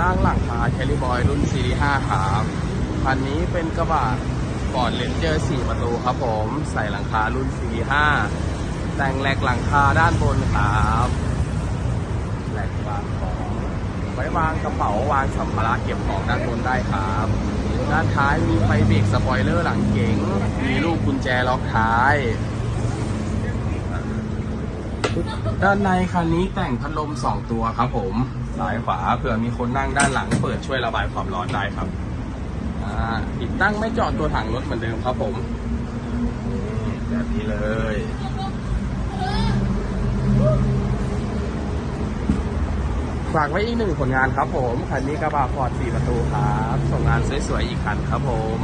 ตั้งหลังคาแคลิบอยรุ่น Series 5ครับคันนี้เป็นกระบะฟอร์ดเลนเจอร์4ประตูครับผม ใส่หลังคารุ่น Series 5แต่งแหลกหลังคาด้านบนครับแหลกวางของไว้วางกระเป๋าวางสัมภาระเก็บของด้านบนได้ครับ ด้านท้ายมีไฟเบรกสปอยเลอร์หลังเก๋งมีลูกกุญแจล็อกท้าย ด้านในคันนี้แต่งพัดลม 2 ตัวครับผมซ้ายขวาเผื่อมีคนนั่งด้านหลัง เปิดช่วยระบายความร้อนได้ครับอ่าติดตั้งไม่เจอดตัวถังรถเหมือนเดิมครับผมนี่แบบนี้เลยฝากไว้อีกหนึ่งผลงานครับผม คันนี้กระบะฟอร์ด4ประตูครับ ส่งงานสวยๆอีกคันครับผม